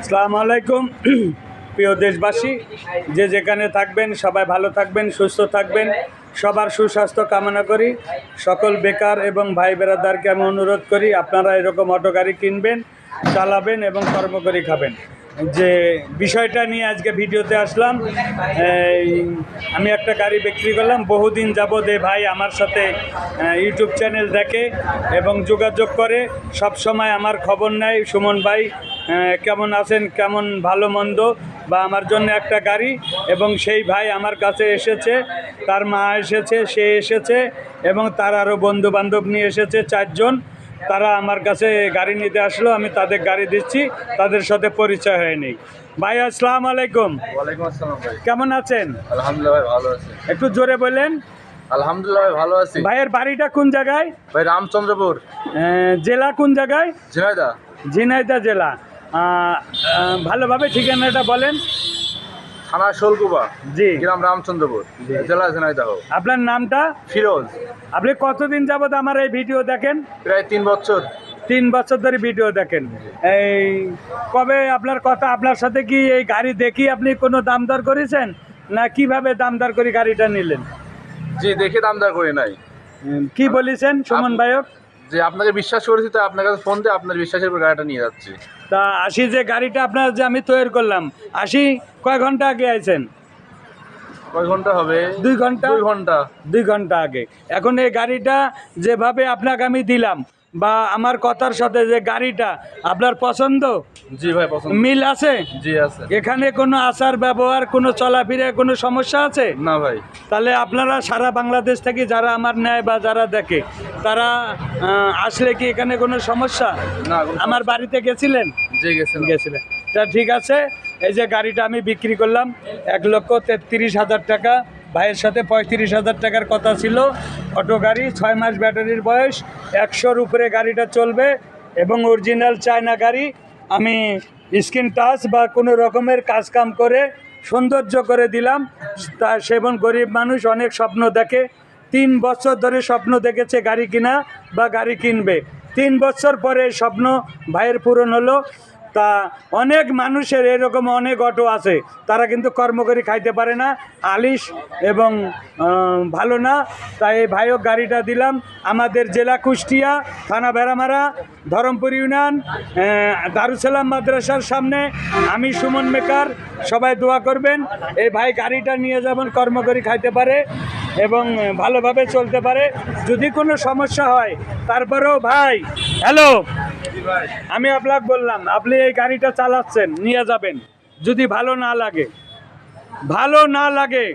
আসসালামু আলাইকুম। প্রিয় দেশবাসী, যে যেখানে থাকবেন, সবাই ভালো থাকবেন, সুস্থ থাকবেন। সবার সুস্বাস্থ্য কামনা করি। সকল বেকার এবং ভাই বেরাদারকে আমি অনুরোধ করি, আপনারা এরকম অটো গাড়ি কিনবেন, চালাবেন এবং কর্ম করে খাবেন। যে বিষয়টা নিয়ে আজকে ভিডিওতে আসলাম আমি একটা গাড়ি বিক্রি করলাম, বহুদিন যাবৎ এই ভাই আমার সাথে ইউটিউব চ্যানেল দেখে এবং যোগাযোগ করে সব সময় আমার খবর নেয় সুমন ভাই। কেমন আছেন কেমন ভালো মন্দ বা আমার জন্য একটা গাড়ি এবং সেই ভাই আমার কাছে এসেছে তার মা এসেছে সে এসেছে এবং তার আরও বন্ধু বান্ধব নিয়ে এসেছে চারজন। তারা আমার কাছে গাড়ি নিতে আসলো আমি তাদের গাড়ি দিচ্ছি তাদের সাথে পরিচয় হয়নি ভাই আসসালাম আলাইকুম। কেমন আছেন? আলহামদুলিল্লাহ ভালো আছি। একটু জোরে বলেন। আলহামদুলিল্লাহ ভালো আছি। ভাইয়ের বাড়িটা কোন জায়গায়? ভাই রামচন্দ্রপুর। জেলা কোন জায়গায়? ঝিনাইদা ঝিনাইদহ জেলা। ভালোভাবে ঠিকানাটা বলেন। থানা শোলকুবা জি। গ্রাম রামচন্দ্রপুর জেলা ঝিনাইদহ। আপনার নামটা? ফিরোজ। আপনি কতদিন যাবত আমার এই ভিডিও দেখেন? প্রায় তিন বছর। তিন বছর ধরে ভিডিও দেখেন। এই কবে আপনার কথা আপনার সাথে কি এই গাড়ি দেখি আপনি কোনো দাম দর করেছেন? না কীভাবে দাম দর করে গাড়িটা নিলেন? জি দেখে দামদার করি নাই। উম, কি বলেছেন সুমন ভাইক যে আপনাকে বিশ্বাস করেছি তো আপনার কাছে ফোন দিয়ে আপনার বিশ্বাসের উপর গাড়িটা নিয়ে যাচ্ছি। তা আসি যে গাড়িটা আপনার যে আমি তৈরি করলাম আসি কয় ঘণ্টা আগে আইছেন? কয় ঘণ্টা হবে? দুই ঘণ্টা? দুই ঘণ্টা। দুই ঘণ্টা আগে। এখন এই গাড়িটা যেভাবে আপনাকে আমি দিলাম বা আমার কথার সাথে যে গাড়িটা আপনার পছন্দ জি ভাই পছন্দ। মিল আছে? জি আছে। এখানে কোনো আচার ব্যবহার কোনো চলাফেরা কোনো সমস্যা আছে? না ভাই। তাহলে আপনারা সারা বাংলাদেশ থেকে যারা আমার নেয় বা যারা দেখে তারা আসলে কি এখানে কোনো সমস্যা? না আমার বাড়িতে গেছিলেন? জি গেছে গেছিলেন। তা ঠিক আছে এই যে গাড়িটা আমি বিক্রি করলাম এক লক্ষ তেত্রিশ হাজার টাকা ভাইয়ের সাথে পঁয়ত্রিশ হাজার টাকার কথা ছিল অটো গাড়ি ছয় মাস ব্যাটারির বয়স একশোর উপরে গাড়িটা চলবে এবং অরিজিনাল চায়না গাড়ি আমি স্ক্রিন টাচ বা কোনো রকমের কাজকাম করে সৌন্দর্য করে দিলাম। তা সেবন গরিব মানুষ অনেক স্বপ্ন দেখে। তিন বছর ধরে স্বপ্ন দেখেছে গাড়ি কিনা বা গাড়ি কিনবে। তিন বছর পরে স্বপ্ন ভাইয়ের পূরণ হলো। তা অনেক মানুষের এরকম অনেক অটো আছে, তারা কিন্তু কর্ম করে খাইতে পারে না। আলিশ এবং ভালো না। তাই এই ভাইও গাড়িটা দিলাম। আমাদের জেলা কুষ্টিয়া থানা বেড়ামারা ধরমপুর ইউনিয়ন দারুসালাম মাদ্রাসার সামনে। আমি সুমন মেকার, সবাই দোয়া করবেন, এই ভাই গাড়িটা নিয়ে যেমন কর্ম করে খাইতে পারে এবং ভালোভাবে চলতে পারে। যদি কোনো সমস্যা হয়, তারপরেও ভাই, হ্যালো? আমি আপনাকে বললাম, আপনি এই গাড়িটা চালাচ্ছেন, নিয়ে যাবেন। যদি ভালো না লাগে। ভালো না লাগে,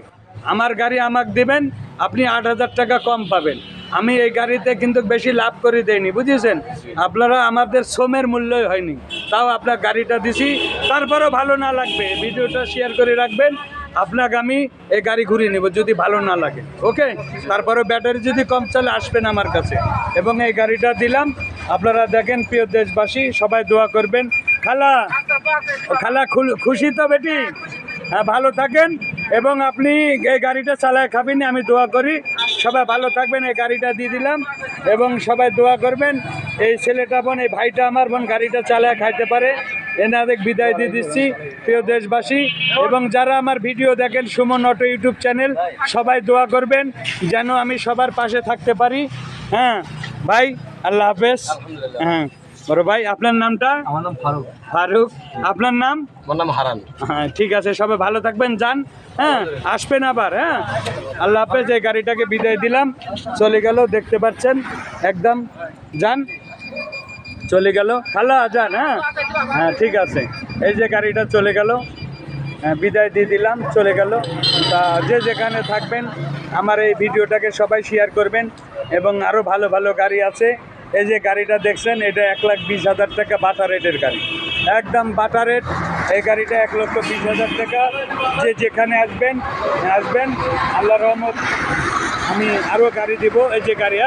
আমার গাড়ি আমাকে দিবেন, আপনি আট হাজার টাকা কম পাবেন। আমি এই গাড়িতে কিন্তু বেশি লাভ করে দেয়নি বুঝেছেন? আপনারা আমাদের শ্রমের মূল্যই হয়নি। তাও আপনার গাড়িটা দিছি, তারপরেও ভালো না লাগবে। ভিডিওটা শেয়ার করে রাখবেন। আপনাকে আমি এই গাড়ি ঘুরিয়ে নেব যদি ভালো না লাগে, ওকে? তারপরে ব্যাটারি যদি কম চলে আসবেন আমার কাছে। এবং এই গাড়িটা দিলাম। আপনারা দেখেন, প্রিয় দেশবাসী, সবাই দোয়া করবেন। খালা খালা, খুশি তো বেটি? হ্যাঁ ভালো থাকেন। এবং আপনি এই গাড়িটা চালায় খাবেন, আমি দোয়া করি। সবাই ভালো থাকবেন, এই গাড়িটা দিয়ে দিলাম। এবং সবাই দোয়া করবেন, এই ছেলেটা বোন, এই ভাইটা আমার বোন গাড়িটা চালায় খাইতে পারে। এনাদের বিদায় দিয়ে দিচ্ছি প্রিয় দেশবাসী। এবং যারা আমার ভিডিও দেখেন সুমন অটো ইউটিউব চ্যানেল সবাই দোয়া করবেন যেন আমি সবার পাশে থাকতে পারি। হ্যাঁ ভাই আল্লাহ হাফেজ। হ্যাঁ বড় ভাই আপনার নামটা? আমার নাম ফারুক। ফারুক। আপনার নাম? আমার নাম হারান। হ্যাঁ ঠিক আছে সবাই ভালো থাকবেন যান। হ্যাঁ আসবেন আবার হ্যাঁ। আল্লাহ হাফেজ এই গাড়িটাকে বিদায় দিলাম। চলে গেল দেখতে পাচ্ছেন একদম যান। চলে গেল। খালা যান হ্যাঁ? হ্যাঁ ঠিক আছে। এই যে গাড়িটা চলে গেল। হ্যাঁ, বিদায় দিয়ে দিলাম চলে গেল। তা যে যেখানে থাকবেন আমার এই ভিডিওটাকে সবাই শেয়ার করবেন এবং আরও ভালো ভালো গাড়ি আছে। এই যে গাড়িটা দেখছেন এটা এক লাখ বিশ হাজার টাকা বাটা রেটের গাড়ি। একদম বাটা রেট। এই গাড়িটা এক লক্ষ বিশ হাজার টাকা। যে যেখানে আসবেন আসবেন। আল্লাহ রহমত। আমি আরও গাড়ি দিব। এই যে গাড়ি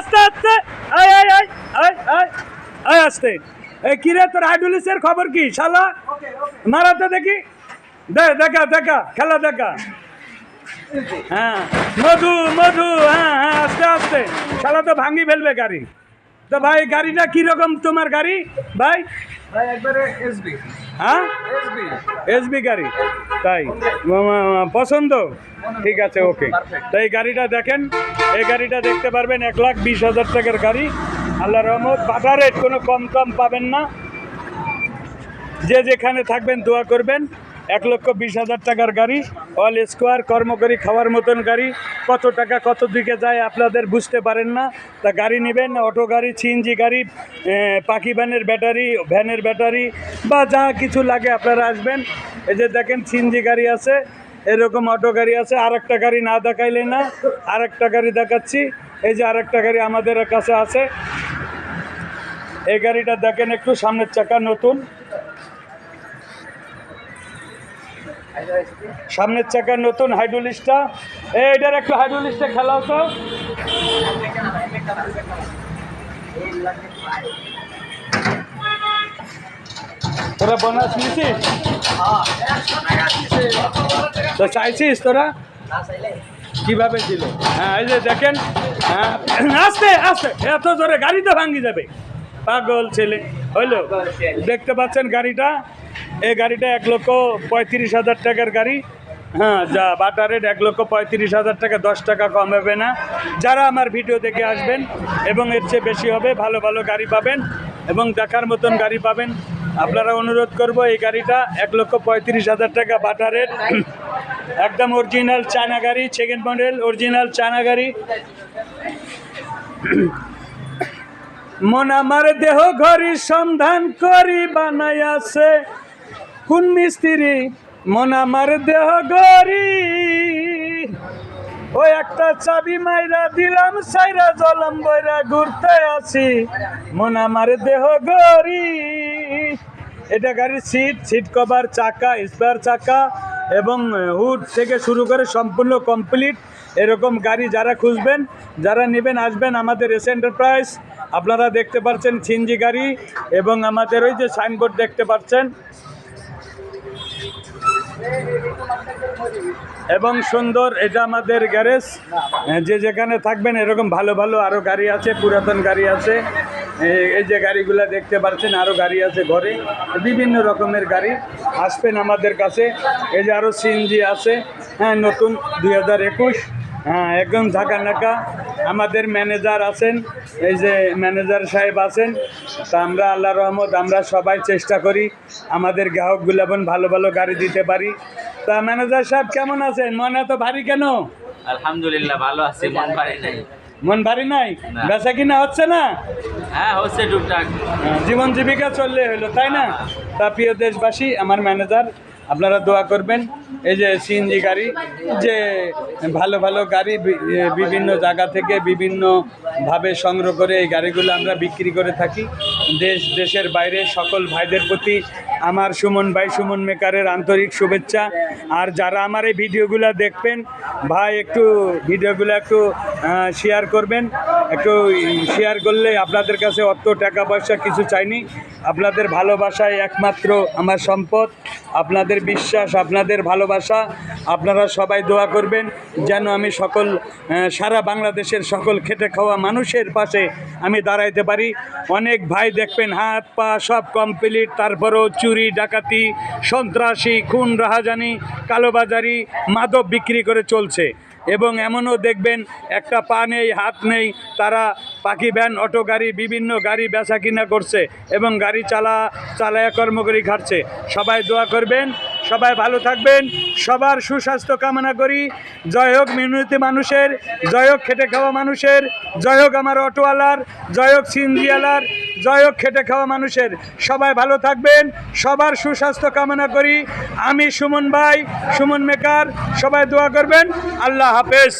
আস্তে আস্তে। এই এই এই আস্তে। এই কিরে তোর হাইডুলিসের খবর কি শালা? মারাতে দেখি। দে দেখা দেখা খেলা দেখা। হ্যাঁ মধু মধু হ্যাঁ হ্যাঁ আস্তে আস্তে। শালা তো ভাঙি ফেলবে গাড়ি। তো ভাই গাড়িটা কীরকম তোমার গাড়ি? ভাই? হ্যাঁ? এসবি গাড়ি। তাই পছন্দ? ঠিক আছে ওকে। তো এই গাড়িটা দেখেন এই গাড়িটা দেখতে পারবেন এক লাখ বিশ হাজার টাকার গাড়ি। আল্লাহ রহমত বাটা রেট কোনো কম কম পাবেন না। যে যেখানে থাকবেন দোয়া করবেন। এক লক্ষ বিশ হাজার টাকার গাড়ি অল স্কোয়ার কর্মকরী খাওয়ার মতন গাড়ি। কত টাকা কত দিকে যায় আপনাদের বুঝতে পারেন না। তা গাড়ি নেবেন, অটো গাড়ি সিএনজি গাড়ি পাখি ভ্যানের ব্যাটারি ভ্যানের ব্যাটারি বা যা কিছু লাগে আপনারা আসবেন। এই যে দেখেন সিএনজি গাড়ি আছে, এরকম অটো গাড়ি আছে। আর একটা গাড়ি না দেখাইলে না আর একটা গাড়ি দেখাচ্ছি। এই যে আর একটা গাড়ি আমাদের কাছে আছে। এই গাড়িটা দেখেন একটু সামনের চাকা, নতুন। সামনের চাকা নতুন হাইড্রোলিস্টটা এই এটার একটু হাইড্রোলিস্টে খেলাও তো। তোরা বোনাস নিছিস? তো চাইছিস তোরা? কীভাবে দিল? হ্যাঁ এই যে দেখেন হ্যাঁ আস্তে আস্তে, এত জোরে গাড়ি তো ভাঙ্গি যাবে। পাগল ছেলে। হইল? দেখতে পাচ্ছেন গাড়িটা? এই গাড়িটা এক লক্ষ পঁয়ত্রিশ হাজার টাকার গাড়ি। হ্যাঁ যা বাটা রেট এক লক্ষ পঁয়ত্রিশ হাজার টাকা, দশ টাকা কম হবে না। যারা আমার ভিডিও দেখে আসবেন এবং এর চেয়ে বেশি হবে, ভালো ভালো গাড়ি পাবেন এবং দেখার মতন গাড়ি পাবেন, আপনারা অনুরোধ করব এই গাড়িটা এক লক্ষ পঁয়ত্রিশ হাজার টাকা বাটা রেট। একদম অরিজিনাল চায়না গাড়ি সেকেন্ড মডেল অরিজিনাল চায়না গাড়ি। মন আমার দেহ ঘড়ি সন্ধান করি বানাইয়াছে কোন মিস্ত্রি? মন আমার দেহ ঘড়ি ওই একটা চাবি মাইরা দিলাম, সাইরা জলম, বইরা ঘুরতে আছি। মন আমার দেহ ঘড়ি এটা গাড়ির সিট সিট কভার চাকা স্পেয়ার চাকা এবং হুড থেকে শুরু করে সম্পূর্ণ কমপ্লিট এরকম গাড়ি যারা খুঁজবেন, যারা নেবেন, আসবেন আমাদের এস এন্টারপ্রাইজ আপনারা দেখতে পাচ্ছেন ছিনজি গাড়ি এবং আমাদের ওই যে সাইনবোর্ড দেখতে পাচ্ছেন। এবং সুন্দর, এটা আমাদের গ্যারেজ। যে যেখানে থাকবেন, এরকম ভালো ভালো আরও গাড়ি আছে, পুরাতন গাড়ি আছে। এই যে গাড়িগুলো দেখতে পাচ্ছেন আরও গাড়ি আছে ঘরে। বিভিন্ন রকমের গাড়ি আসবেন আমাদের কাছে। এই যে আরও সিএনজি আছে। হ্যাঁ নতুন, দুই হাজার একুশ। হ্যাঁ একদম ঢাকা নাকা। আমাদের ম্যানেজার আছেন এই যে ম্যানেজার সাহেব আছেন। তা আমরা আল্লাহ রহমত আমরা সবাই চেষ্টা করি আমাদের গ্রাহকগুলো এখন ভালো ভালো গাড়ি দিতে পারি। তা ম্যানেজার সাহেব কেমন আছেন? মন এত ভারী কেন? আলহামদুলিল্লাহ ভালো আছি। মন ভারী নেই। মন ভারী নাই। বেচা কিনা হচ্ছে না? হ্যাঁ হচ্ছে টুকটাক। হ্যাঁ, জীবন জীবিকা চললে হলো তাই না? তা প্রিয় দেশবাসী আমার ম্যানেজার আপনারা দোয়া করবেন। এই যে সিএনজি গাড়ি, যে ভালো ভালো গাড়ি বিভিন্ন জায়গা থেকে বিভিন্নভাবে সংগ্রহ করে এই গাড়িগুলো আমরা বিক্রি করে থাকি। দেশ, দেশের বাইরে সকল ভাইদের প্রতি আমার সুমন ভাই, সুমন মেকারের আন্তরিক শুভেচ্ছা। আর যারা আমার এই ভিডিওগুলো দেখবেন, ভাই, একটু ভিডিওগুলো একটু শেয়ার করবেন। একটু শেয়ার করলে আপনাদের কাছে অত টাকা পয়সা কিছু চাইনি। আপনাদের ভালোবাসায় একমাত্র আমার সম্পদ। আপনাদের বিশ্বাস, আপনাদের ভালোবাসা। আপনারা সবাই দোয়া করবেন। যেন আমি সকল সারা বাংলাদেশের সকল খেটে খাওয়া মানুষের পাশে আমি দাঁড়াইতে পারি। অনেক ভাই দেখবেন, হাত, পা সব কমপ্লিট তারপরও চুরি, ডাকাতি, সন্ত্রাসী, খুন, রাহাজানি, কালোবাজারি, মাদক বিক্রি করে চলছে। এবং এমনও দেখবেন, একটা পা নেই, হাত নেই, তারা পাখি, ভ্যান, অটো, গাড়ি, বিভিন্ন গাড়ি বেচা কিনা করছে এবং গাড়ি চালা, চালায়া কর্মকরী খাটছে। সবাই দোয়া করবেন। সবাই ভালো থাকবেন, সবার সুস্বাস্থ্য কামনা করি। জয় হোক মিনতি মানুষের, জয় হোক খেটে খাওয়া মানুষের, জয় হোক আমার অটোওয়ালার, জয় হোক সিনজিওয়ালার জয় হোক খেটে খাওয়া মানুষের। সবাই ভালো থাকবেন, সবার সুস্বাস্থ্য কামনা করি। আমি সুমন ভাই, সুমন মেকার, সবাই দোয়া করবেন। আল্লাহ হাফেজ।